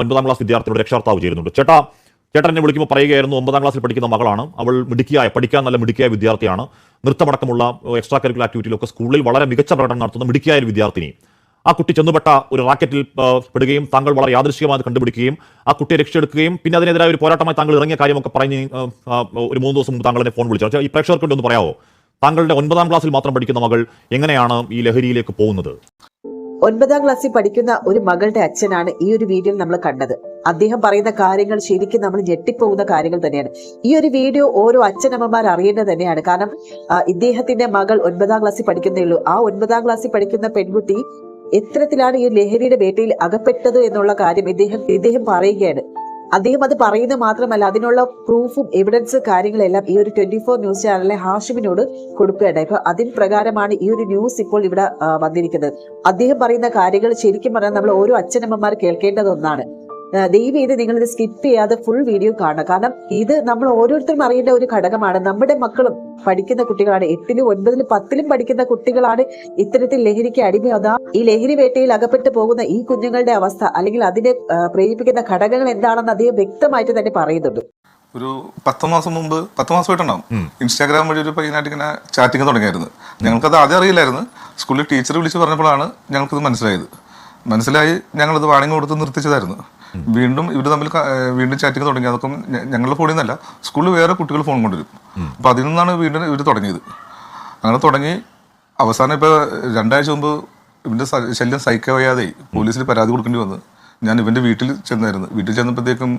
ഒൻപതാം ക്ലാസ് വിദ്യാർത്ഥിയുടെ രക്ഷകർത്താവ് ചേരുന്നുണ്ട്. ചേട്ടാ ചേട്ടൻ എന്നെ വിളിക്കുമ്പോൾ പറയുകയായിരുന്നു ഒമ്പതാം ക്ലാസ്സിൽ പഠിക്കുന്ന മകളാണ്. അവൾ മിടുക്കിയായ പഠിക്കാൻ നല്ല മിടുക്കിയായ വിദ്യാർത്ഥിയാണ്. നൃത്തമടക്കമുള്ള എക്സ്ട്രാ കരിക്കുലർ ആക്ടിവിറ്റിയിലൊക്കെ സ്കൂളിൽ വളരെ മികച്ച പ്രകടനം നടത്തുന്ന മിടുക്കിയായ വിദ്യാർത്ഥിനി. ആ കുട്ടി ചെന്നുപെട്ട ഒരു റാക്കറ്റിൽ പെടുകയും താങ്കൾ വളരെ യാദൃശ്യമായി കണ്ടുപിടിക്കുകയും ആ കുട്ടിയെ രക്ഷയെടുക്കുകയും പിന്നെ അതിനെതിരായ ഒരു പോരാട്ടമായി താങ്കൾ ഇറങ്ങിയ കാര്യമൊക്കെ പറഞ്ഞ് ഒരു മൂന്ന് ദിവസം മുമ്പ് താങ്കൾ എന്നെ ഫോൺ വിളിച്ചു. ഈ പ്രേക്ഷകർക്ക് പറയാമോ താങ്കളുടെ ഒൻപതാം ക്ലാസ്സിൽ മാത്രം പഠിക്കുന്ന മകൾ എങ്ങനെയാണ് ഈ ലഹരിയിലേക്ക് പോകുന്നത്? ഒൻപതാം ക്ലാസ്സിൽ പഠിക്കുന്ന ഒരു മകളുടെ അച്ഛനാണ് ഈ ഒരു വീഡിയോയിൽ നമ്മൾ കണ്ടത്. അദ്ദേഹം പറയുന്ന കാര്യങ്ങൾ ശരിക്കും നമ്മൾ ഞെട്ടിപ്പോകുന്ന കാര്യങ്ങൾ തന്നെയാണ്. ഈ ഒരു വീഡിയോ ഓരോ അച്ഛനമ്മമാർ അറിയേണ്ടത് തന്നെയാണ്. കാരണം ഇദ്ദേഹത്തിന്റെ മകൾ ഒൻപതാം ക്ലാസ്സിൽ പഠിക്കുന്നേ ഉള്ളൂ. ആ ഒൻപതാം ക്ലാസ്സിൽ പഠിക്കുന്ന പെൺകുട്ടി എത്രത്തിലാണ് ഈ ലഹരിയുടെ വേട്ടയിൽ അകപ്പെട്ടത് എന്നുള്ള കാര്യം ഇദ്ദേഹം ഇദ്ദേഹം പറയുകയാണ്. അദ്ദേഹം അത് പറയുന്നത് മാത്രമല്ല അതിനുള്ള പ്രൂഫും എവിഡൻസ് കാര്യങ്ങളെല്ലാം ഈ ഒരു ട്വന്റി ഫോർ ന്യൂസ് ചാനലിലെ ഹാഷിമിനോട് കൊടുക്കുകയുണ്ടായി. അപ്പൊ അതിന് പ്രകാരമാണ് ഈ ഒരു ന്യൂസ് ഇപ്പോൾ ഇവിടെ വന്നിരിക്കുന്നത്. അദ്ദേഹം പറയുന്ന കാര്യങ്ങൾ ശരിക്കും പറഞ്ഞാൽ നമ്മൾ ഓരോ അച്ഛനമ്മമാർ കേൾക്കേണ്ടത് ഒന്നാണ്. ദയവ് ചെയ്ത് നിങ്ങളിത് സ്കിപ്പ് ചെയ്യാതെ ഫുൾ വീഡിയോ കാണുക കാരണം ഇത് നമ്മൾ ഓരോരുത്തരും അറിയേണ്ട ഒരു ഘടകമാണ്. നമ്മുടെ മക്കളും പഠിക്കുന്ന കുട്ടികളാണ്. എട്ടിലും ഒൻപതിലും പത്തിലും പഠിക്കുന്ന കുട്ടികളാണ് ഇത്തരത്തിൽ ലഹരിക്ക് അടിമയാകുക ഈ ലഹരി വേട്ടയിൽ അകപ്പെട്ടു പോകുന്ന ഈ കുഞ്ഞുങ്ങളുടെ അവസ്ഥ അല്ലെങ്കിൽ അതിനെ പ്രേരിപ്പിക്കുന്ന ഘടകങ്ങൾ എന്താണെന്ന് അദ്ദേഹം വ്യക്തമായിട്ട് തന്നെ പറയുന്നുണ്ട്. ഒരു പത്ത് മാസം മുമ്പ് പത്ത് മാസമായിട്ടുണ്ടാവും ഇൻസ്റ്റാഗ്രാം വഴി ഒരു പയ്യനായിട്ട് ഇങ്ങനെ ചാറ്റിങ് തുടങ്ങിയായിരുന്നു. ഞങ്ങൾക്കത് ആദ്യം അറിയില്ലായിരുന്നു. സ്കൂളിൽ ടീച്ചർ വിളിച്ച് പറഞ്ഞപ്പോഴാണ് ഞങ്ങൾക്കത് മനസ്സിലായത്. മനസ്സിലായി ഞങ്ങളത് വാണിംഗ് കൊടുത്ത് നിർത്തിച്ചതായിരുന്നു. വീണ്ടും ഇവർ തമ്മിൽ വീണ്ടും ചാറ്റിങ് തുടങ്ങി. അതൊക്കെ ഞങ്ങളുടെ ഫോണിൽ നിന്നല്ല. സ്കൂളിൽ വേറെ കുട്ടികൾ ഫോൺ കൊണ്ടുവരും. അപ്പോൾ അതിൽ നിന്നാണ് വീണ്ടും ഇവർ തുടങ്ങിയത്. അങ്ങനെ തുടങ്ങി. അവസാനം ഇപ്പോൾ രണ്ടാഴ്ച മുമ്പ് ഇവന്റെ ശല്യം സഹിക്കാൻ വയ്യാതെ പോലീസിൽ പരാതി കൊടുക്കേണ്ടി വന്നു. ഞാൻ ഇവന്റെ വീട്ടിൽ ചെന്നായിരുന്നു. വീട്ടിൽ ചെന്നപ്പോഴത്തേക്കും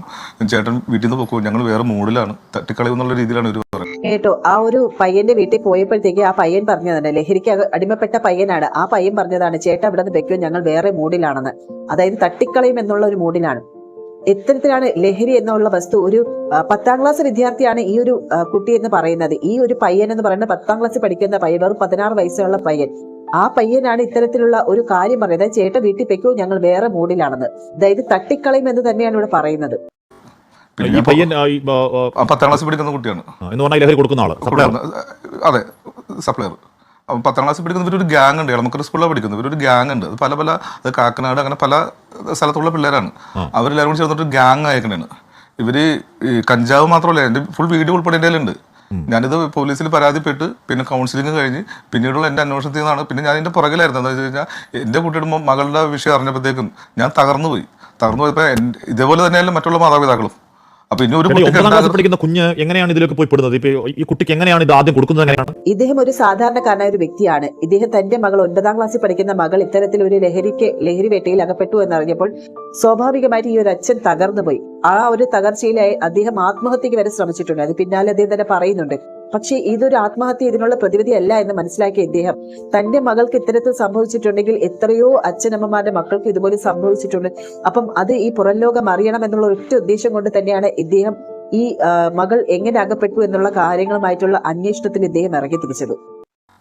ചേട്ടൻ വീട്ടിൽ നിന്ന് പോക്കോ ഞങ്ങൾ വേറെ മൂഡിലാണ്. തട്ടിക്കളയും എന്നുള്ള രീതിയിലാണ് ഒരു പറയുന്നത്. കേട്ടോ ആ ഒരു പയ്യന്റെ വീട്ടിൽ പോയപ്പോഴത്തേക്ക് ആ പയ്യൻ പറഞ്ഞതാണ് ലഹരിക്ക് അടിമപ്പെട്ട പയ്യനാണ്. ആ പയ്യൻ പറഞ്ഞതാണ് ചേട്ടൻ ഇവിടെ നിന്ന് വെക്കോ ഞങ്ങൾ വേറെ മൂഡിലാണെന്ന്. അതായത് തട്ടിക്കളയും എന്നുള്ള ഒരു മൂഡിലാണ്. ഇത്തരത്തിലാണ് ലഹരി എന്നുള്ള വസ്തു ഒരു പത്താം ക്ലാസ് വിദ്യാർത്ഥിയാണ് ഈ ഒരു കുട്ടി എന്ന് പറയുന്നത്. ഈ ഒരു പയ്യൻ എന്ന് പറയുന്നത് പത്താം ക്ലാസ്സിൽ പഠിക്കുന്ന പയ്യൻ വെറും പതിനാറ് വയസ്സുള്ള പയ്യൻ. ആ പയ്യനാണ് ഇത്തരത്തിലുള്ള ഒരു കാര്യം പറയുന്നത് ചേട്ടൻ വീട്ടിൽ പെക്കോ ഞങ്ങൾ വേറെ മൂഡിലാണെന്ന് അതായത് തട്ടിക്കളയും എന്ന് തന്നെയാണ് ഇവിടെ പറയുന്നത്. ഈ പയ്യൻ പത്താം ക്ലാസ് പഠിക്കുന്ന കുട്ടിയാണ്. എന്ന് പറഞ്ഞാൽ ഈ ലഹരി കൊടുക്കുന്ന ആൾ സപ്ലയർ. അതെ സപ്ലയർ. അപ്പം പത്താം ക്ലാസ് പഠിക്കുന്ന ഇവരൊരു ഗ്യാങ് ഉണ്ട്. നമുക്കൊരു സ്കൂളിലാണ് പഠിക്കുന്നത്. ഇവരൊരു ഗ്യാങ് ഉണ്ട്. അത് പല പല അത് കാക്കനാട് അങ്ങനെ പല സ്ഥലത്തുള്ള പിള്ളേരാണ്. അവരെല്ലാവരും കൂടി ചേർന്നിട്ട് ഗ്യാങ് അയക്കണേണ് ഇവർ കഞ്ചാവ് മാത്രമല്ല എന്റെ ഫുൾ വീഡിയോ ഉൾപ്പെടെ എന്റെ കയ്യിലുണ്ട് ഞാനിത് പോലീസിൽ പരാതിപ്പെട്ട്. പിന്നെ കൗൺസിലിംഗ് കഴിഞ്ഞ് പിന്നീടുള്ള എന്റെ അന്വേഷണത്തിൽ നിന്നാണ്. പിന്നെ ഞാൻ എന്റെ പുറകിലായിരുന്നു. എന്താ വെച്ച് കഴിഞ്ഞാൽ എന്റെ കുട്ടിയുടെ മകളുടെ വിഷയം അറിഞ്ഞപ്പോഴത്തേക്കും ഞാൻ തകർന്നു പോയി തകർന്നു പോയപ്പോൾ ഇതേപോലെ തന്നെയല്ല മറ്റുള്ള മാതാപിതാക്കളും. അപ്പൊ ഇനി ഒരു ഒമ്പതാം പഠിക്കുന്ന കുഞ്ഞ് എങ്ങനെയാണ് ഇതിലേക്ക് പോയി പെടുന്നത്? ഇപ്പൊ ഈ കുട്ടിക്ക് എങ്ങനെയാണ് ഇത് ആദ്യം കൊടുക്കുന്നത് എങ്ങനെയാണ്? ഇദ്ദേഹം ഒരു സാധാരണക്കാരനായ ഒരു വ്യക്തിയാണ്. ഇദ്ദേഹം തന്റെ മകൾ ഒൻപതാം ക്ലാസ്സിൽ പഠിക്കുന്ന മകൾ ഇത്തരത്തിൽ ഒരു ലഹരിക്ക് ലഹരി വേട്ടയിൽ അകപ്പെട്ടു എന്നറിഞ്ഞപ്പോൾ സ്വാഭാവികമായിട്ട് ഈ ഒരു അച്ഛൻ തകർന്നുപോയി. ആ ഒരു തകർച്ചയിലായി അദ്ദേഹം ആത്മഹത്യക്ക് വരെ ശ്രമിച്ചിട്ടുണ്ട്. അത് പിന്നാലെ അദ്ദേഹം തന്നെ പറയുന്നുണ്ട്. പക്ഷേ ഇതൊരു ആത്മഹത്യ ഇതിനുള്ള പ്രതിവിധി അല്ല എന്ന് മനസ്സിലാക്കിയ ഇദ്ദേഹം. തന്റെ മകൾക്ക് ഇത്തരത്തിൽ സംഭവിച്ചിട്ടുണ്ടെങ്കിൽ എത്രയോ അച്ഛനമ്മമാരുടെ മക്കൾക്ക് ഇതുപോലെ സംഭവിച്ചിട്ടുണ്ട്. അപ്പം അത് ഈ പുറം ലോകം അറിയണം എന്നുള്ള ഒറ്റ ഉദ്ദേശം കൊണ്ട് തന്നെയാണ് ഇദ്ദേഹം ഈ മകൾ എങ്ങനെ അകപ്പെട്ടു എന്നുള്ള കാര്യങ്ങളുമായിട്ടുള്ള അന്വേഷണത്തിൽ ഇദ്ദേഹം ഇറങ്ങി തിരിച്ചത്.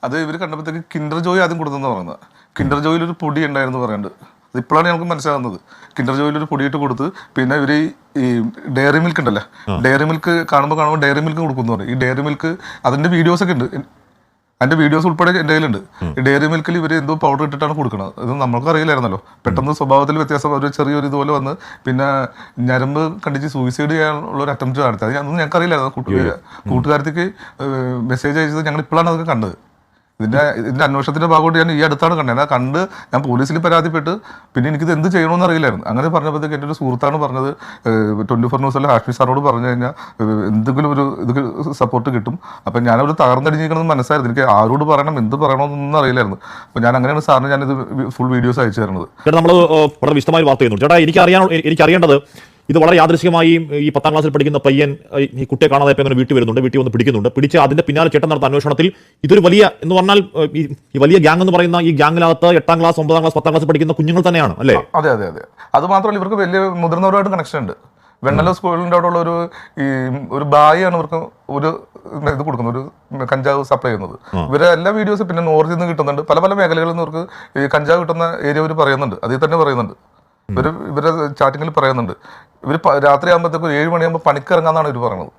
അത് ഇവർ കണ്ടപ്പോഴത്തേക്ക് കിൻഡർ ജോയ് ആദ്യം കൊടുത്തെന്ന് പറയുന്നത് കിൻഡർ ജോയിൽ ഒരു പൊടി ഉണ്ടായിരുന്നു പറയുന്നുണ്ട് അത് ഇപ്പോഴാണ് ഞങ്ങൾക്ക് മനസ്സിലാകുന്നത്. കിൻഡർ ജോയിൽ ഒരു പൊടിയിട്ട് കൊടുത്ത് പിന്നെ ഇവർ ഈ ഡയറി മിൽക്ക് ഉണ്ടല്ലോ. ഡയറി മിൽക്ക് കാണുമ്പോൾ കാണുമ്പോൾ ഡയറി മിൽക്ക് കൊടുക്കുന്നു പറയും. ഈ ഡയറി മിൽക്ക് അതിന്റെ വീഡിയോസ് ഒക്കെ ഉണ്ട്. അതിന്റെ വീഡിയോസ് ഉൾപ്പെടെ എന്റെ കയ്യിലുണ്ട്. ഈ ഡയറി മിൽക്കിൽ ഇവർ എന്തോ പൗഡർ ഇട്ടിട്ടാണ് കൊടുക്കുന്നത് ഇത് നമ്മൾക്ക് അറിയില്ലായിരുന്നല്ലോ. പെട്ടെന്ന് സ്വഭാവത്തിൽ വ്യത്യാസം ഒരു ചെറിയൊരു ഇതുപോലെ വന്ന് പിന്നെ ഞരമ്പ് കണ്ടിച്ച് സൂയിസൈഡ് ചെയ്യാനുള്ള ഒരു അറ്റംപ്റ്റ് നടത്തി. അത് അതൊന്നും ഞങ്ങൾക്ക് അറിയില്ലായിരുന്നു കൂട്ടുകാരത്തേക്ക് മെസ്സേജ് അയച്ചത് ഞങ്ങൾ ഇപ്പോഴാണ് അതൊക്കെ കണ്ടത്. ഇതിന്റെ ഇതിന്റെ അന്വേഷണത്തിന്റെ ഭാഗമായിട്ട് ഞാൻ ഈ അടുത്താണ് കണ്ടത്. ഞാൻ കണ്ട് ഞാൻ പോലീസിൽ പരാതിപ്പെട്ട് പിന്നെ എനിക്കിത് എന്ത് ചെയ്യണമെന്ന് അറിയില്ലായിരുന്നു. അങ്ങനെ പറഞ്ഞപ്പോഴത്തേക്ക് എന്റെ ഒരു സുഹൃത്താണ് പറഞ്ഞത് ട്വന്റി ഫോർ ന്യൂസിലെ ഹാഷ്മി സാറോട് പറഞ്ഞു കഴിഞ്ഞാൽ എന്തെങ്കിലും ഒരു ഇത് സപ്പോർട്ട് കിട്ടും. അപ്പം ഞാനവിടെ തകർന്നടിഞ്ഞിരിക്കണമെന്ന് മനസ്സിലായിരുന്നു. എനിക്ക് ആരോട് പറയണം എന്ത് പറയണമെന്നൊന്നും അറിയില്ലായിരുന്നു. അപ്പം ഞാൻ അങ്ങനെയാണ് സാറിന് ഞാനിത് ഫുൾ വീഡിയോസ് അയച്ചു തരുന്നത്. നമ്മൾ വളരെ വാർത്ത ചെയ്യുന്നു. ചേട്ടാ എനിക്ക് അറിയാൻ എനിക്ക് അറിയേണ്ടത് ഇത് വളരെ യാദൃശികമായി ഈ പത്താം ക്ലാസ്സിൽ പഠിക്കുന്ന പയ്യൻ ഈ കുട്ടിയെ കാണാതെ ഇപ്പം വീട്ടിൽ വരുന്നുണ്ട് വീട്ടിൽ വന്ന് പിടിക്കുന്നുണ്ട്. പിടിച്ച് അതിന്റെ പിന്നാലെ ചേട്ടൻ നടത്തുന്ന അന്വേഷണത്തിൽ ഇതൊരു വലിയ എന്ന് പറഞ്ഞാൽ ഈ വലിയ ഗ്യാങ് എന്ന് പറയുന്ന ഈ ഗ്യാങ്ങിനകത്ത് എട്ടാം ക്ലാസ് ഒമ്പതാം ക്ലാസ് പത്താം ക്ലാസ് പഠിക്കുന്ന കുഞ്ഞുങ്ങൾ തന്നെയാണ് അല്ലേ? അതെ അതെ അതെ. അത് മാത്രമല്ല ഇവർക്ക് വലിയ മുതിർന്നവരുമായിട്ട് കണക്ഷൻ ഉണ്ട്. വെണ്ണല സ്കൂളിന്റെ അവിടെ ഉള്ള ഒരു ഈ ഒരു ബായാണ് ഇവർക്ക് ഒരു ഇത് കൊടുക്കുന്നത് ഒരു കഞ്ചാവ് സപ്ലൈ ചെയ്യുന്നത്. ഇവരെ എല്ലാ വീഡിയോസും പിന്നെ നോർത്തിൽ നിന്ന് കിട്ടുന്നുണ്ട്. പല പല മേഖലകളിൽ നിന്ന് ഇവർക്ക് ഈ കഞ്ചാവ് കിട്ടുന്ന ഏരിയ അവർ പറയുന്നുണ്ട്. അതിൽ തന്നെ പറയുന്നുണ്ട്. ഇവർ ഇവരെ ചാറ്റിങ്ങിൽ പറയുന്നുണ്ട്. ഇവർ രാത്രി ആകുമ്പോഴത്തേക്കും ഏഴ് മണിയാകുമ്പോൾ പണിക്കിറങ്ങാന്നാണ് ഇവർ പറയുന്നത്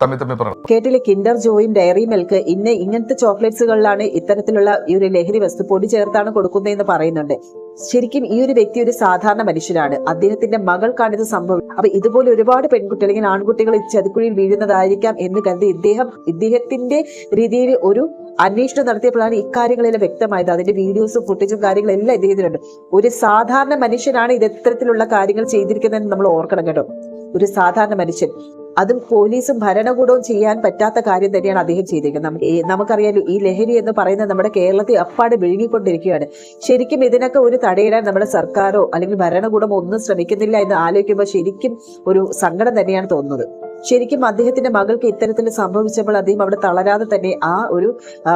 തമ്മി തമ്മി പറയുന്നത് കേട്ടിലെ കിൻഡർ ജോയും ഡയറി മിൽക്ക് ഇന്ന് ഇങ്ങനത്തെ ചോക്ലേറ്റ്സുകളിലാണ് ഇത്തരത്തിലുള്ള ഈ ഒരു ലഹരി വസ്തു പൊടി ചേർത്താണ് കൊടുക്കുന്നതെന്ന് പറയുന്നുണ്ട്. ശരിക്കും ഈ ഒരു വ്യക്തി ഒരു സാധാരണ മനുഷ്യനാണ്. അദ്ദേഹത്തിന്റെ മകൾക്കാണ് ഇത് സംഭവം. അപ്പൊ ഇതുപോലെ ഒരുപാട് പെൺകുട്ടികൾ അല്ലെങ്കിൽ ആൺകുട്ടികൾ ചതിക്കുഴിയിൽ വീഴുന്നതായിരിക്കാം എന്ന് കരുതി ഇദ്ദേഹം ഇദ്ദേഹത്തിന്റെ രീതിയിൽ ഒരു അന്വേഷണം നടത്തിയപ്പോഴാണ് ഇക്കാര്യങ്ങളെല്ലാം വ്യക്തമായത്. അതിന്റെ വീഡിയോസും ഫുട്ടേജും കാര്യങ്ങളെല്ലാം ഇദ്ദേഹത്തിനുണ്ട് ഒരു സാധാരണ മനുഷ്യനാണ് ഇത് ഇത്തരത്തിലുള്ള കാര്യങ്ങൾ ചെയ്തിരിക്കുന്നതെന്ന് നമ്മൾ ഓർക്കണം കേട്ടോ. ഒരു സാധാരണ മനുഷ്യൻ. അതും പോലീസും ഭരണകൂടവും ചെയ്യാൻ പറ്റാത്ത കാര്യം തന്നെയാണ് അദ്ദേഹം ചെയ്തിരിക്കുന്നത് നമുക്കറിയാലോ ഈ ലഹരി എന്ന് പറയുന്നത് നമ്മുടെ കേരളത്തിൽ അപ്പാട് വിഴുങ്ങിക്കൊണ്ടിരിക്കുകയാണ്. ശരിക്കും ഇതിനൊക്കെ ഒരു തടയിടാൻ നമ്മുടെ സർക്കാരോ അല്ലെങ്കിൽ ഭരണകൂടമോ ഒന്നും ശ്രമിക്കുന്നില്ല എന്ന് ആലോചിക്കുമ്പോൾ ശരിക്കും ഒരു സങ്കടം തന്നെയാണ് തോന്നുന്നത്. ശരിക്കും അദ്ദേഹത്തിന്റെ മകൾക്ക് ഇത്തരത്തിൽ സംഭവിച്ചപ്പോൾ അദ്ദേഹം അവിടെ തളരാതെ തന്നെ ആ ഒരു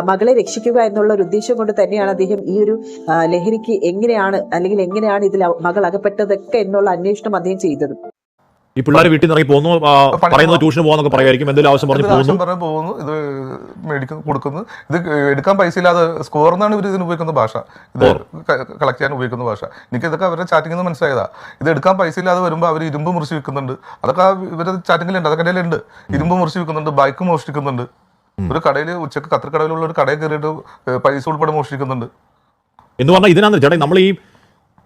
മകളെ രക്ഷിക്കുക എന്നുള്ള ഒരു ഉദ്ദേശം കൊണ്ട് തന്നെയാണ് അദ്ദേഹം ഈ ഒരു ലഹരിക്ക് എങ്ങനെയാണ് അല്ലെങ്കിൽ എങ്ങനെയാണ് ഇതിൽ മകൾ അകപ്പെട്ടതൊക്കെ എന്നുള്ള അന്വേഷണം അദ്ദേഹം ചെയ്തത്. ഈ പിള്ളേർ വീട്ടിൽ നിന്ന് ഇറങ്ങി പോകുന്നു പറയുന്നത് ട്യൂഷന് പോകാന്നൊക്കെ പറയുമായിരിക്കും എന്തെങ്കിലും ആവശ്യം പറഞ്ഞു പോകുന്നു. പോകുന്നു. ഇത് മേടിക്കുന്നു കൊടുക്കുന്നു. ഇത് എടുക്കാൻ പൈസ ഇല്ലാതെ സ്കോർ എന്നാണ് ഇവർ ഇതിന് ഉപയോഗിക്കുന്ന ഭാഷ. ഇത് കളക്ട് ചെയ്യാൻ ഉപയോഗിക്കുന്ന ഭാഷ. എനിക്ക് ഇതൊക്കെ അവരുടെ ചാറ്റിംഗിൽ നിന്ന് മനസ്സിലായതാ. ഇത് എടുക്കാൻ പൈസ ഇല്ലാതെ വരുമ്പോൾ അവർ ഇരുമ്പ് മുറിച്ച് വിൽക്കുന്നുണ്ട്. അതൊക്കെ ഇവരുടെ ചാറ്റിങ്ങിലുണ്ട് അതൊക്കെ ഇടയിലുണ്ട് ഉണ്ട് ഇരുമ്പ് മുറിച്ച് വിൽക്കുന്നുണ്ട് ബൈക്ക് മോഷ്ടിക്കുന്നുണ്ട്. ഒരു കടയിൽ ഉച്ചയ്ക്ക് കത്തിരിക്കടയിലുള്ള ഒരു കടയിൽ കയറിയിട്ട് പൈസ ഉൾപ്പെടെ മോഷ്ടിക്കുന്നുണ്ട്. എന്ന് പറഞ്ഞാൽ ഇതിനാണ് ചേട്ടാ നമ്മൾ ഈ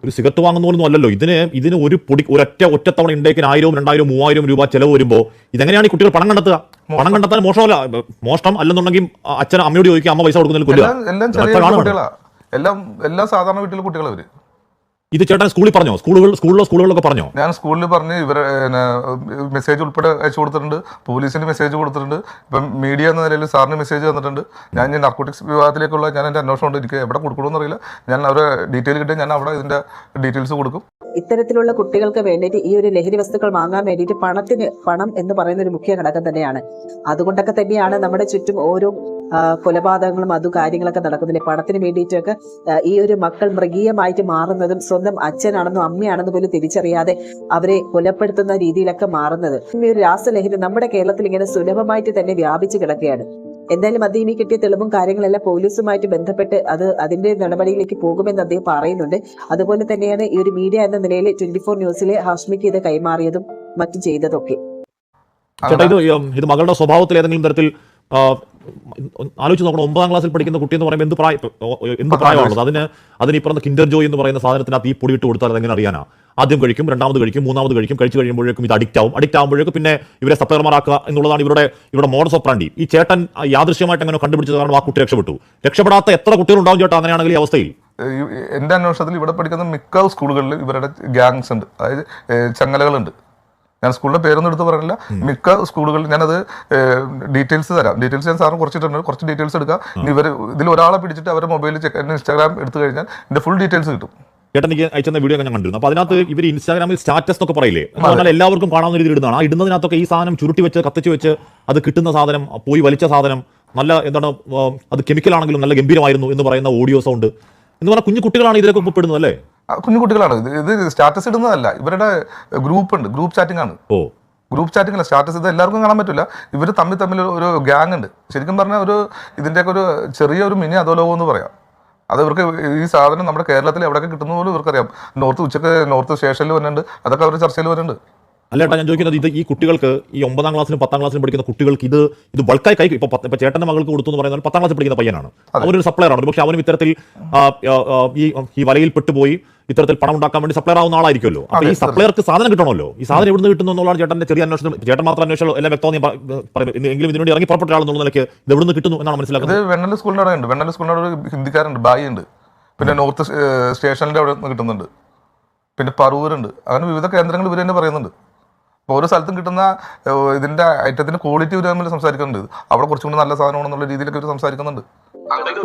ഒരു സിഗരറ്റ് വാങ്ങുന്ന പോലൊന്നും അല്ലല്ലോ. ഇതിന് ഇതിന് ഒരു പൊടി ഒരൊറ്റ ഒറ്റത്തവണ ഇണ്ടേക്കിന് ആയിരവും രണ്ടായിരവും മൂവായിരം രൂപ ചിലവ് വരുമ്പോൾ ഇതെങ്ങനെയാണ് ഈ കുട്ടികൾ പണം കണ്ടെത്തുക? പണം കണ്ടെത്താൻ മോശമല്ല. മോഷണം അല്ലെന്നുണ്ടെങ്കിൽ അച്ഛൻ അമ്മയോട് ചോദിക്കുക അമ്മ പൈസ കൊടുക്കുന്നതിൽ കൊല്ലുക. എല്ലാം സാധാരണ വീട്ടിലെ കുട്ടികളാ അവർ ഇത് ചേട്ടൻ സ്കൂളിൽ പറഞ്ഞോ? സ്കൂളുകൾ സ്കൂളിലോ സ്കൂളുകളിലൊക്കെ പറഞ്ഞോ? ഞാൻ സ്കൂളിൽ പറഞ്ഞ് ഇവരെ മെസ്സേജ് ഉൾപ്പെടെ അയച്ചു കൊടുത്തിട്ടുണ്ട്. പോലീസിന് മെസ്സേജ് കൊടുത്തിട്ടുണ്ട്. ഇപ്പം മീഡിയ എന്ന നിലയിൽ സാറിന് മെസ്സേജ് തന്നിട്ടുണ്ട്. ഞാൻ ഞാൻ നർക്കോട്ടിക്സ് വിഭാഗത്തിലേക്കുള്ള ഞാൻ എന്റെ അന്വേഷണം ഉണ്ട്. എനിക്ക് എവിടെ കൊടുക്കണമെന്ന് അറിയില്ല. ഞാൻ അവരെ ഡീറ്റെയിൽ കിട്ടിയാൽ ഞാൻ അവിടെ ഇതിന്റെ ഡീറ്റെയിൽസ് കൊടുക്കും. ഇത്തരത്തിലുള്ള കുട്ടികൾക്ക് വേണ്ടിയിട്ട് ഈ ഒരു ലഹരി വസ്തുക്കൾ വാങ്ങാൻ വേണ്ടിയിട്ട് പണത്തിന് പണം എന്ന് പറയുന്ന ഒരു മുഖ്യ ഘടകം തന്നെയാണ്. അതുകൊണ്ടൊക്കെ തന്നെയാണ് നമ്മുടെ ചുറ്റും ഓരോ കൊലപാതകങ്ങളും അതും കാര്യങ്ങളൊക്കെ നടക്കുന്നില്ലേ? പണത്തിന് വേണ്ടിയിട്ടൊക്കെ ഈ ഒരു മക്കൾ മൃഗീയമായിട്ട് മാറുന്നതും സ്വന്തം അച്ഛനാണെന്നും അമ്മയാണെന്നും പോലും തിരിച്ചറിയാതെ അവരെ കൊലപ്പെടുത്തുന്ന രീതിയിലൊക്കെ മാറുന്നത്. ഈ ഒരു രാസലഹരി നമ്മുടെ കേരളത്തിൽ ഇങ്ങനെ സുലഭമായിട്ട് തന്നെ വ്യാപിച്ചു കിടക്കുകയാണ്. എന്തായാലും അദ്ദേഹം ഈ കിട്ടിയ തെളിവും കാര്യങ്ങളെല്ലാം പോലീസുമായിട്ട് ബന്ധപ്പെട്ട് അത് അതിന്റെ നടപടിയിലേക്ക് പോകുമെന്ന് അദ്ദേഹം പറയുന്നുണ്ട്. അതുപോലെ തന്നെയാണ് ഈ ഒരു മീഡിയ എന്ന നിലയിൽ ട്വന്റി ഫോർ ന്യൂസിലെ ഹാഷ്മിക്ക് ഇത് കൈമാറിയതും മറ്റും ചെയ്തതൊക്കെ. ചേട്ടാ ഇത് ഇത് മകളുടെ സ്വഭാവത്തിൽ ഏതെങ്കിലും തരത്തിൽ ആലോചിച്ച് നോക്കണം ഒമ്പതാം ക്ലാസ്സിൽ പഠിക്കുന്ന കുട്ടി എന്ന് പറയുമ്പോൾ എന്ത് പ്രായം എന്ത് പ്രായമാണുള്ളത്? അതിന് അതിന് ഇപ്പുറം കിൻഡർ ജോയ് എന്ന് പറയുന്ന സാധനത്തിനകത്ത് ഈ പൊടി ഇട്ട് കൊടുത്താൽ അതെങ്ങനെ അറിയാനാ? ആദ്യം കഴിക്കും രണ്ടാമത് കഴിക്കും മൂന്നാമത് കഴിക്കും കഴിച്ചു കഴിയുമ്പോഴേക്കും ഇത് അഡിക്റ്റ് ആവും. അഡിക്റ്റ് ആകുമ്പോഴേക്കും പിന്നെ ഇവരെ സപ്ലയർമാരാക്കുക എന്നുള്ളതാണ് ഇവരുടെ ഇവരുടെ മോഡസ് ഓഫ് പ്രാണ്ടി ഈ ചേട്ടൻ യാദൃശ്യമായിട്ട് അങ്ങനെ കണ്ടുപിടിച്ചത് കാരണം ആ കുട്ടി രക്ഷപ്പെട്ടു. രക്ഷപ്പെടാത്ത എത്ര കുട്ടികൾ ഉണ്ടാവും ചേട്ടാ അങ്ങനെയാണെങ്കിൽ ഈ അവസ്ഥയിൽ? എന്റെ അന്വേഷണത്തിൽ ഇവിടെ പഠിക്കുന്ന മിക്ക സ്കൂളുകളിൽ ഇവരുടെ ഗ്യാങ്സ് ഉണ്ട്. അതായത് ചങ്ങലകളുണ്ട്. ഞാൻ സ്കൂളിന്റെ പേരൊന്നും എടുത്ത് പറയുന്നില്ല മിക്ക സ്കൂളുകളിൽ ഞാനത് ഡീറ്റെയിൽസ് തരാം. ഡീറ്റെയിൽസ് ഞാൻ സാറിന് കുറച്ചിട്ടുണ്ട്. കുറച്ച് ഡീറ്റെയിൽസ് എടുക്കാം. ഇനി ഇവർ ഇതിൽ ഒരാളെ പിടിച്ചിട്ട് അവരുടെ മൊബൈലിൽ ചെക്ക് ഇൻസ്റ്റാഗ്രാം എടുത്തു കഴിഞ്ഞാൽ എന്റെ ഫുൾ ഡീറ്റെയിൽസ് കിട്ടും. ചേട്ടൻ എനിക്ക് അയച്ചെന്ന വീഡിയോ ഞാൻ കണ്ടിരുന്നു. അപ്പൊ അതിനകത്ത് ഇവർ ഇൻസ്റ്റാഗ്രാമിൽ സ്റ്റാറ്റസ് ഒക്കെ പറയില്ലേ? എന്ന് പറഞ്ഞാൽ എല്ലാവർക്കും കാണാവുന്ന രീതിയിൽ ഇടുന്നതാണ്. ആ ഇടുന്നതിനകത്തൊക്കെ ഈ സാധനം ചുരുട്ടി വെച്ച് കത്തിച്ച് വെച്ച് അത് കിട്ടുന്ന സാധനം പോയി വലിച്ച സാധനം നല്ല എന്താണ് അത് കെമിക്കൽ ആണെങ്കിലും നല്ല ഗംഭീരമായിരുന്നു എന്ന് പറയുന്ന ഓഡിയോ സൗണ്ട് എന്ന് പറഞ്ഞാൽ കുഞ്ഞു കുട്ടികളാണ് ഇതിലൊക്കെ ഉൾപ്പെടുന്നത് അല്ലേ? കുഞ്ഞു കുട്ടികളാണ് ഇത് ഇത് സ്റ്റാറ്റസ് ഇടുന്നതല്ല. ഇവരുടെ ഗ്രൂപ്പ് ഉണ്ട്. ഗ്രൂപ്പ് ചാറ്റിംഗ് ആണ്. ഓ. ഗ്രൂപ്പ് ചാറ്റിംഗ് അല്ല. സ്റ്റാറ്റസ് ഇത് എല്ലാവർക്കും കാണാൻ പറ്റില്ല ഇവർ തമ്മിൽ തമ്മിൽ ഒരു ഗ്യാങ് ഉണ്ട്. ശരിക്കും പറഞ്ഞാൽ ഒരു ഇതിന്റെയൊക്കെ ഒരു ചെറിയ ഒരു മിനി അധോലോകം എന്ന് പറയാം. അത് ഇവർക്ക് ഈ സാധനം നമ്മുടെ കേരളത്തിൽ എവിടെയൊക്കെ കിട്ടുന്ന പോലും ഇവർക്കറിയാം. നോർത്ത് ഉച്ചയ്ക്ക് നോർത്ത് സ്റ്റേഷനിൽ വരുന്നുണ്ട് അതൊക്കെ അവർ ചർച്ചയിൽ വരുന്നുണ്ട്. അല്ല ഏട്ടാ ഞാൻ ചോദിക്കുന്നത് ഇത് ഈ കുട്ടികൾക്ക് ഈ ഒമ്പതാം ക്ലാസ്സിലും പത്താം ക്ലാസ്സിലും പഠിക്കുന്ന കുട്ടികൾക്ക് ഇത് ഇത് ബൾക്കായി കൈ ഇപ്പൊ ഇപ്പൊ ചേട്ടന്റെ മകൾക്ക് കൊടുത്തു എന്ന് പറയുന്നത് പത്താം ക്ലാസ്സിൽ പഠിക്കുന്ന പയ്യനാണ്. അവരൊരു സപ്ലയർ ആണ്. പക്ഷെ അവനും ഇത്തരത്തിൽ ഈ ഈ വലയിൽ പെട്ടുപോയി ഇത്തരത്തിൽ പണം ഉണ്ടാക്കാൻ വേണ്ടി സപ്ലയർ ആവുന്ന ആളായിരിക്കുമല്ലോ. അപ്പൊ ഈ സപ്ലയർക്ക് സാധനം കിട്ടണമല്ലോ. ഈ സാധനം എവിടുന്ന് കിട്ടുന്നു എന്നുള്ളതാണ് ചേട്ടന്റെ ചെറിയ അന്വേഷണം. ചേട്ടൻ മാത്രം അന്വേഷണം എല്ലാം വ്യക്തമായി പറയും എങ്കിലും ഇതിനുവേണ്ടി ഇറങ്ങി പുറപ്പെട്ട ആളെന്നുള്ള നിലയ്ക്ക് ഇത് എവിടുന്ന് കിട്ടുന്നു എന്നാണ് മനസ്സിലാക്കുന്നത്. വെണ്ണൽ സ്കൂളിന്റെ ഉണ്ട്. വെണ്ണൽ സ്കൂളിന്റെ ഒരു ഹിന്ദിക്കാരുണ്ട് ബായി ഉണ്ട് പിന്നെ നോർത്ത് സ്റ്റേഷനിലെ അവിടെ നിന്ന് കിട്ടുന്നുണ്ട്. പിന്നെ പറവൂരുണ്ട്. അങ്ങനെ വിവിധ കേന്ദ്രങ്ങൾ ഇവർ തന്നെ പറയുന്നുണ്ട്. അപ്പോൾ ഓരോ സ്ഥലത്തും കിട്ടുന്ന ഇതിന്റെ ഇതിന്റെ ഐറ്റത്തിന്റെ ക്വാളിറ്റി ഒരു തമ്മിൽ സംസാരിക്കുന്നുണ്ട്. അവിടെ കുറച്ചും കൂടി നല്ല സാധനമാണെന്നുള്ള രീതിയിലൊക്കെ സംസാരിക്കുന്നുണ്ട്.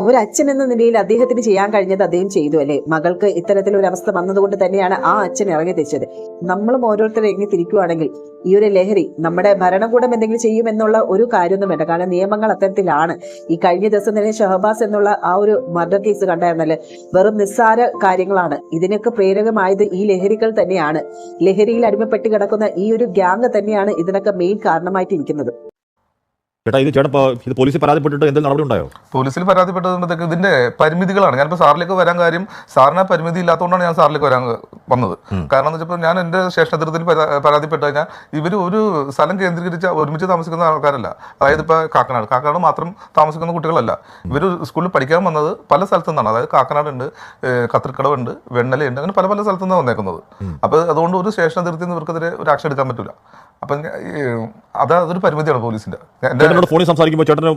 ഒരു അച്ഛൻ എന്ന നിലയിൽ അദ്ദേഹത്തിന് ചെയ്യാൻ കഴിഞ്ഞത് അദ്ദേഹം ചെയ്തു അല്ലേ? മകൾക്ക് ഇത്തരത്തിലൊരു അവസ്ഥ വന്നതുകൊണ്ട് തന്നെയാണ് ആ അച്ഛൻ ഇറങ്ങി തിരിച്ചത്. നമ്മളും ഓരോരുത്തരും ഇറങ്ങി തിരിക്കുവാണെങ്കിൽ ഈ ഒരു ലഹരി നമ്മുടെ ഭരണകൂടം എന്തെങ്കിലും ചെയ്യുമെന്നുള്ള ഒരു കാര്യമൊന്നും വേണ്ട. കാരണം നിയമങ്ങൾ അത്തരത്തിലാണ്. ഈ കഴിഞ്ഞ ദിവസം തന്നെ ഷഹബാസ് എന്നുള്ള ആ ഒരു മർഡർ കേസ് കണ്ടായിരുന്നല്ലേ? വെറും നിസ്സാര കാര്യങ്ങളാണ്. ഇതിനൊക്കെ പ്രേരകമായത് ഈ ലഹരികൾ തന്നെയാണ്. ലഹരിയിൽ അടിമപ്പെട്ട് കിടക്കുന്ന ഈ ഒരു ഗ്യാങ് തന്നെയാണ് ഇതിനൊക്കെ മെയിൻ കാരണമായിട്ട് ഇരിക്കുന്നത് ചേട്ടാ ഇത് ചേട്ടാ ഇത് പോലീസിൽ പരാതിപ്പെട്ടിട്ട് എന്തെങ്കിലും നടപടി ഉണ്ടായോ? പോലീസിൽ പരാതിപ്പെട്ടതുകൊണ്ടൊക്കെ ഇതിന്റെ പരിമിതികളാണ്. ഞാനിപ്പോൾ സാറിലേക്ക് വരാൻ കാര്യം സാറിന് പരിമിതി ഇല്ലാത്തതുകൊണ്ടാണ് ഞാൻ സാറിലേക്ക് വരാൻ വന്നത്. കാരണം എന്ന് വെച്ചപ്പോൾ ഞാൻ എന്റെ ശേഷനേതൃത്വത്തിൽ പരാതിപ്പെട്ട് കഴിഞ്ഞാൽ ഇവർ ഒരു സ്ഥലം കേന്ദ്രീകരിച്ച് ഒരുമിച്ച് താമസിക്കുന്ന ആൾക്കാരല്ല. അതായത് ഇപ്പോൾ കാക്കനാട്. കാക്കനാട് മാത്രം താമസിക്കുന്ന കുട്ടികളല്ല. ഇവർ സ്കൂളിൽ പഠിക്കാൻ വന്നത് പല സ്ഥലത്തു നിന്നാണ്. അതായത് കാക്കനാട് ഉണ്ട് കത്തിരിക്കടവുണ്ട് വെണ്ണലയുണ്ട് അങ്ങനെ പല പല സ്ഥലത്തു നിന്നാണ് വന്നേക്കുന്നത്. അപ്പോൾ അതുകൊണ്ട് ഒരു ശേഷനേതൃത്വം ഇവർക്കെതിരെ ഒരു ആക്ഷൻ എടുക്കാൻ പറ്റില്ല അപ്പം അത് അതൊരു പരിമിതിയാണ് പോലീസിന്റെ. ചേട്ടനോട് ഫോണിൽ സംസാരിക്കുമ്പോൾ ചേട്ടന്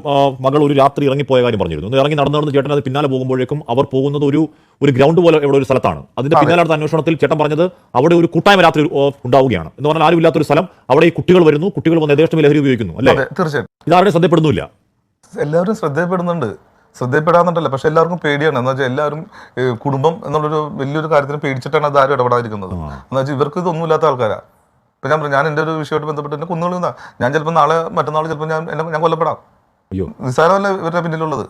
മകൾ ഒരു രാത്രി ഇറങ്ങിപ്പോയ കാര്യം പറഞ്ഞിരുന്നു. ഇറങ്ങി നടന്നു നടന്ന് ചേട്ടൻ അത് പിന്നാലെ പോകുമ്പോഴേക്കും അവർ പോകുന്നത് ഒരു ഒരു ഗ്രൗണ്ട് പോലെ ഇവിടെ ഒരു സ്ഥലത്താണ്. അതിന്റെ പിന്നാലെ നടന്ന അന്വേഷണത്തിൽ ചേട്ടൻ പറഞ്ഞത് അവിടെ ഒരു കൂട്ടായ്മ രാത്രി ഉണ്ടാവുകയാണ്. എന്ന് പറഞ്ഞാൽ ആരും ഇല്ലാത്തൊരു സ്ഥലം. അവിടെ ഈ കുട്ടികൾ വരുന്നു. കുട്ടികൾ വന്ന് യഥേഷ്ടം ലഹരി ഉപയോഗിക്കുന്നു അല്ലേ? തീർച്ചയായും. ഇതാരുടെ ശ്രദ്ധപ്പെടുന്നില്ല എല്ലാവരും ശ്രദ്ധപ്പെടുന്നുണ്ട് ശ്രദ്ധപ്പെടാന്നുണ്ടല്ല പക്ഷെ എല്ലാവർക്കും പേടിയാണ്. എന്ന് വെച്ചാൽ എല്ലാവരും കുടുംബം എന്നുള്ളൊരു വലിയൊരു കാര്യത്തിന് പേടിച്ചിട്ടാണ് അത് ആരും ഇടപെടാതിരിക്കുന്നത്. എന്ന് വെച്ചാൽ ഇവർക്ക് ഇതൊന്നും ഇല്ലാത്ത ആൾക്കാരാ. ഇപ്പൊ ഞാൻ പറഞ്ഞു ഞാൻ എന്റെ ഒരു വിഷയമായിട്ട് ബന്ധപ്പെട്ട് എന്നെ കുന്നുകൾ നിന്നാ ഞാൻ ചിലപ്പോൾ നാളെ മറ്റന്നാൾ ചിലപ്പോൾ ഞാൻ എന്നെ ഞാൻ കൊല്ലപ്പെടാം. അയ്യോ. നിസ്സാരമല്ല ഇവരുടെ പിന്നിലുള്ളത്.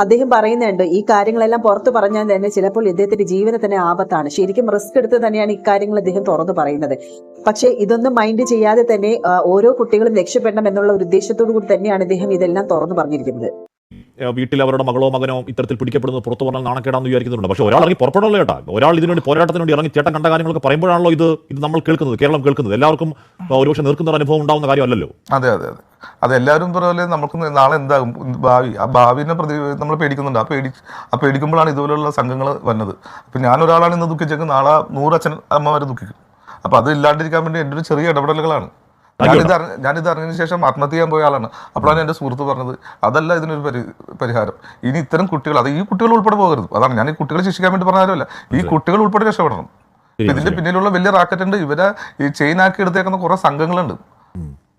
അദ്ദേഹം പറയുന്നുണ്ട് ഈ കാര്യങ്ങളെല്ലാം പുറത്തു പറഞ്ഞാൽ തന്നെ ചിലപ്പോൾ ഇദ്ദേഹത്തിന്റെ ജീവന് തന്നെ ആപത്താണ്. ശരിക്കും റിസ്ക് എടുത്ത് തന്നെയാണ് ഇക്കാര്യങ്ങൾ അദ്ദേഹം തുറന്നു പറയുന്നത്. പക്ഷേ ഇതൊന്നും മൈൻഡ് ചെയ്യാതെ തന്നെ ഓരോ കുട്ടികളും രക്ഷപ്പെടണം എന്നുള്ള ഒരു ഉദ്ദേശത്തോടു കൂടി തന്നെയാണ് ഇദ്ദേഹം ഇതെല്ലാം തുറന്നു പറഞ്ഞിരിക്കുന്നത്. വീട്ടിൽ അവരുടെ മകളോ മകനോ ഇത്തരത്തിൽ പിടിക്കപ്പെടുന്നത് പുറത്തു പറഞ്ഞാൽ നാണക്കേടാന്ന് വിചാരിക്കുന്നുണ്ട്. പക്ഷേ ഒരാൾ ഇറങ്ങി പുറപ്പെടണല്ലോ ചേട്ടാ. ഒരാൾ ഇതിനു വേണ്ടി പോരാട്ടത്തിന് വേണ്ടി ഇറങ്ങി ചേട്ടൻ കണ്ട കാര്യങ്ങളൊക്കെ പറയുമ്പോഴാണല്ലോ ഇത് ഇത് നമ്മൾ കേൾക്കുന്നത് കേരളം കേൾക്കുന്നത്. എല്ലാവർക്കും ഒരുപക്ഷെ നിൽക്കുന്ന ഒരു അനുഭവം ഉണ്ടാവുന്ന കാര്യമല്ലല്ലോ. അതെ അതെ അതെ. അതെല്ലാവരും പോലെ നമുക്ക് നാളെ എന്താകും? ഭാവി. ആ ഭാവിനെ പ്രതി നമ്മൾ പേടിക്കുന്നുണ്ട്. ആ പേടി ആ പേടിക്കുമ്പോഴാണ് ഇതുപോലുള്ള സംഘങ്ങൾ വന്നത്. അപ്പം ഞാനൊരാളാണ് ഇന്ന് ദുഃഖിച്ചെങ്കിൽ നാളെ നൂറ് അച്ഛൻ അമ്മമാരെ ദുഃഖിക്കും. അപ്പം അത് ഇല്ലാണ്ടിരിക്കാൻ വേണ്ടി എന്റെ ഒരു ചെറിയ ഇടപെടലുകളാണ്. ഞാനിത് ഞാനിത് അറിഞ്ഞതിന് ശേഷം ആത്മഹത്യ ചെയ്യാൻ പോയ ആളാണ്. അപ്പോഴാണ് എന്റെ സുഹൃത്ത് പറഞ്ഞത്. അതല്ല ഇതിനൊരു പരി പരിഹാരം. ഇനി ഇത്തരം കുട്ടികൾ അത് ഈ കുട്ടികൾ ഉൾപ്പെടെ പോകരുത്. അതാണ് ഞാൻ ഈ കുട്ടികളെ ശിക്ഷിക്കാൻ വേണ്ടി പറഞ്ഞാലും അല്ല ഈ കുട്ടികൾ ഉൾപ്പെടെ രക്ഷപ്പെടണം. ഇതിന്റെ പിന്നിലുള്ള വലിയ റാക്കറ്റ് ഉണ്ട് ഇവരെ ഈ ചെയിൻ ആക്കി എടുത്തേക്കുന്ന കുറെ സംഘങ്ങളുണ്ട്.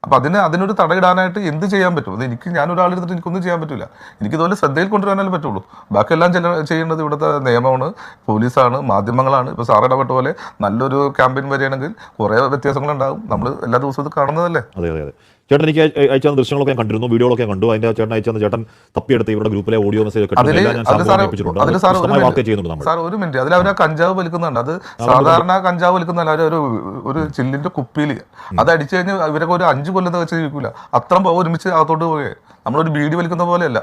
അപ്പൊ അതിന് അതിനൊരു തടയിടാനായിട്ട് എന്ത് ചെയ്യാൻ പറ്റും? അത് എനിക്ക് ഞാനൊരാളെടുത്തിട്ട് എനിക്കൊന്നും ചെയ്യാൻ പറ്റില്ല എനിക്ക് ഇതുപോലെ ശ്രദ്ധയിൽ കൊണ്ടുവരാനല്ലേ പറ്റുള്ളൂ. ബാക്കിയെല്ലാം ചില ചെയ്യേണ്ടത് ഇവിടുത്തെ നിയമമാണ് പോലീസാണ് മാധ്യമങ്ങളാണ്. ഇപ്പൊ സാർ ഇടപെട്ട പോലെ നല്ലൊരു ക്യാമ്പയിൻ വരികയാണെങ്കിൽ കുറെ വ്യത്യാസങ്ങളുണ്ടാകും. നമ്മൾ എല്ലാ ദിവസവും ഇത് കാണുന്നതല്ലേ? അതെ അതെ. ചേട്ടൻ എനിക്ക് അയച്ച ദൃശ്യങ്ങളൊക്കെ ഞാൻ കണ്ടിരുന്നു വീഡിയോകളൊക്കെ കണ്ടു. അതിന്റെ ചേട്ടൻ അയച്ചു ചേട്ടൻ തപ്പിയെടുത്ത് ഇവരുടെ ഗ്രൂപ്പിലെ ഓഡിയോ മെസ്സേജ് ഒക്കെ സാർ ഒരു മിനിറ്റ്. അതിൽ അവർ കഞ്ചാവ് വലിക്കുന്നുണ്ട്. അത് സാധാരണ കഞ്ചാവ് വലിക്കുന്നല്ല അവർ ഒരു ഒരു ചില്ലിന്റെ കുപ്പിയിൽ അത് അടിച്ചു കഴിഞ്ഞാൽ ഇവരൊക്കെ ഒരു അഞ്ച് കൊല്ലം വെച്ച് ജീവിക്കൂല. അത്രയും പോകാൻ ഒരുമിച്ച് അകത്തോട്ട് പോകെ നമ്മളൊരു ബീഡി വലിക്കുന്ന പോലെയല്ല.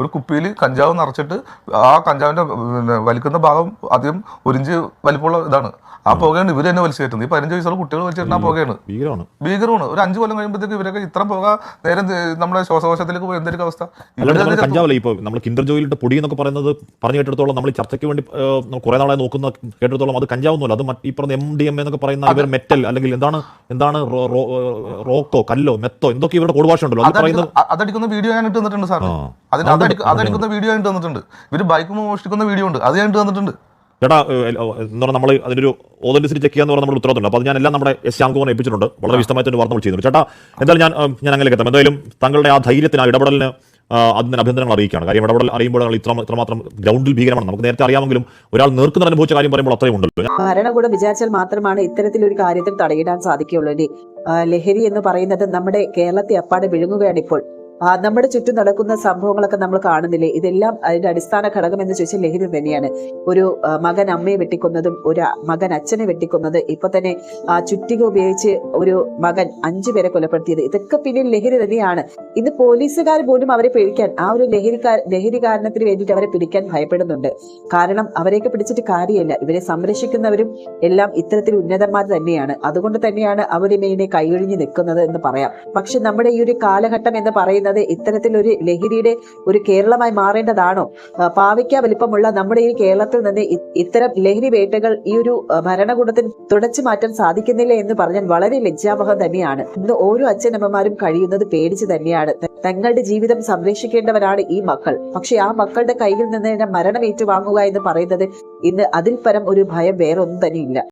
ഒരു കുപ്പിയിൽ കഞ്ചാവ് നിറച്ചിട്ട് ആ കഞ്ചാവിന്റെ വലിക്കുന്ന ഭാഗം അധികം ഒരിഞ്ച് വലിപ്പമുള്ള ഇതാണ്. ആ പുകയാണ് ഇവർ തന്നെ വലിച്ചു കയറ്റുന്നത് ഈ പതിനഞ്ച് വയസ്സുള്ള കുട്ടികൾ വലിച്ചിട്ട് ആ പുകയാണ്. ഭീകരമാണ് ഭീകരമാണ്. ഒരു അഞ്ച് കൊല്ലം കഴിയുമ്പോഴത്തേക്ക് ഇവരൊക്കെ ഇത്ര പുക നേരം നമ്മുടെ ശ്വാസകോശത്തിലേക്ക് പോയി എന്തൊരു അവസ്ഥ? ഇവർ കഞ്ചാവല്ല ഇപ്പോൾ നമ്മൾ കിൻഡർ ജോയിലിട്ട് പൊടി എന്നൊക്കെ പറയുന്നത് പറഞ്ഞു കേട്ടിടത്തോളം നമ്മൾ ചർച്ചയ്ക്ക് വേണ്ടി കുറെ നമ്മൾ കുറേ നാളെ നോക്കുന്ന കേട്ടിടത്തോളം അത് കഞ്ചാവൊന്നുമല്ല. അത് ഈ പറഞ്ഞ എം ഡി എം എന്നൊക്കെ പറയുന്ന ഇവർ മെറ്റൽ അല്ലെങ്കിൽ എന്താണ് എന്താണ് റോക്കോ കല്ലോ മെത്തോ എന്തൊക്കെ ഇവരുടെ ഉണ്ടല്ലോ അത് പറയുന്നത് അതടിക്കുന്ന- വീഡിയോ ഞാൻ ഇട്ട് തന്നിട്ടുണ്ട് സാർ. അതിന് അതടിക്ക- അതടിക്കുന്ന വീഡിയോ ഞാൻ ഇട്ട് തന്നിട്ടുണ്ട്. ഇവർ ബൈക്ക് മോഷ്ടിക്കുന്ന വീഡിയോ ഉണ്ട്. അത് ഞാൻ ഇട്ട് തന്നിട്ടുണ്ട്. ചേട്ടാ എന്ന് പറഞ്ഞാൽ നമ്മൾ അതിനൊരു ഓതന്റിസിറ്റി ചെക്ക് ചെയ്യാന്ന് പറഞ്ഞാൽ നമ്മൾ ഉത്തരവാദിത്തമുണ്ട് അപ്പോൾ അത് ഞാൻ എല്ലാം നമ്മുടെ എസ് ശ്യാംകുമാറിനെ ഏൽപ്പിച്ചിട്ടുണ്ട്. വളരെ വിശദമായിട്ട് വാർത്ത ചെയ്യുന്നുണ്ട്. ചേട്ടാ എന്തായാലും ഞാൻ ഞാൻ അങ്ങനെ എത്താം എന്തായാലും താങ്കളുടെ ആ ധൈര്യത്തിന് ആ ഇടപെടലിന് അതിന് അഭിനന്ദനങ്ങൾ അറിയിക്കുകയാണ്. കാര്യം ഇടപെടൽ അറിയുമ്പോൾ ഞങ്ങൾ ഇത്ര ഇത്രമാത്രം ഗ്രൗണ്ടിൽ ഭീകരമാണ്. നമുക്ക് നേരത്തെ അറിയാമെങ്കിലും ഒരാൾ നേർക്കുന്ന അനുഭവിച്ച കാര്യം പറയുമ്പോൾ അത്രയും ഉണ്ടല്ലോ. ഭരണകൂടം വിചാരിച്ചാൽ മാത്രമാണ് ഇത്തരത്തിലൊരു കാര്യത്തിൽ തടയിടാൻ സാധിക്കുകയുള്ളൂ. ലഹരി എന്ന് പറയുന്നത് നമ്മുടെ കേരളത്തെ അപ്പാടെ വിഴുങ്ങുകയാണ് ഇപ്പോൾ. നമ്മുടെ ചുറ്റും നടക്കുന്ന സംഭവങ്ങളൊക്കെ നമ്മൾ കാണുന്നില്ലേ? ഇതെല്ലാം അതിന്റെ അടിസ്ഥാന ഘടകം എന്ന് ചോദിച്ചാൽ ലഹരി തന്നെയാണ്. ഒരു മകൻ അമ്മയെ വെട്ടിക്കൊന്നതും ഒരു മകൻ അച്ഛനെ വെട്ടിക്കൊന്നത് ഇപ്പൊ തന്നെ ആ ചുറ്റിക ഉപയോഗിച്ച് ഒരു മകൻ അഞ്ചു പേരെ കൊലപ്പെടുത്തിയത്. ഇതൊക്കെ പിന്നിൽ ലഹരി തന്നെയാണ്. ഇത് പോലീസുകാർ പോലും അവരെ പിടിക്കാൻ ആ ഒരു ലഹരിക്കാർ ലഹരി കാരണത്തിന് വേണ്ടിയിട്ട് അവരെ പിടിക്കാൻ ഭയപ്പെടുന്നുണ്ട്. കാരണം അവരെയൊക്കെ പിടിച്ചിട്ട് കാര്യമില്ല. ഇവരെ സംരക്ഷിക്കുന്നവരും എല്ലാം ഇത്തരത്തിൽ ഉന്നതന്മാർ തന്നെയാണ്. അതുകൊണ്ട് തന്നെയാണ് അവരെ മെയിനെ കൈയൊഴിഞ്ഞ് നിൽക്കുന്നത് എന്ന് പറയാം. പക്ഷെ നമ്മുടെ ഈ ഒരു കാലഘട്ടം എന്ന് പറയുന്നത് ഇത്തരത്തിലൊരു ലഹരിയുടെ ഒരു കേരളമായി മാറേണ്ടതാണോ? പാവയ്ക്ക വലിപ്പമുള്ള നമ്മുടെ ഈ കേരളത്തിൽ നിന്ന് ഇത്തരം ലഹരി വേട്ടകൾ ഈ ഒരു ഭരണകൂടത്തിന് തുടച്ചു മാറ്റാൻ സാധിക്കുന്നില്ല എന്ന് പറഞ്ഞാൽ വളരെ ലജ്ജാവഹം തന്നെയാണ്. ഇന്ന് ഓരോ അച്ഛനമ്മമാരും കഴിയുന്നത് പേടിച്ച് തന്നെയാണ്. തങ്ങളുടെ ജീവിതം സംരക്ഷിക്കേണ്ടവരാണ് ഈ മക്കൾ. പക്ഷെ ആ മക്കളുടെ കയ്യിൽ നിന്ന് തന്നെ മരണം ഏറ്റുവാങ്ങുക എന്ന് പറയുന്നത് ഇന്ന് അതിൽ പരം ഒരു ഭയം വേറെ ഒന്നും തന്നെ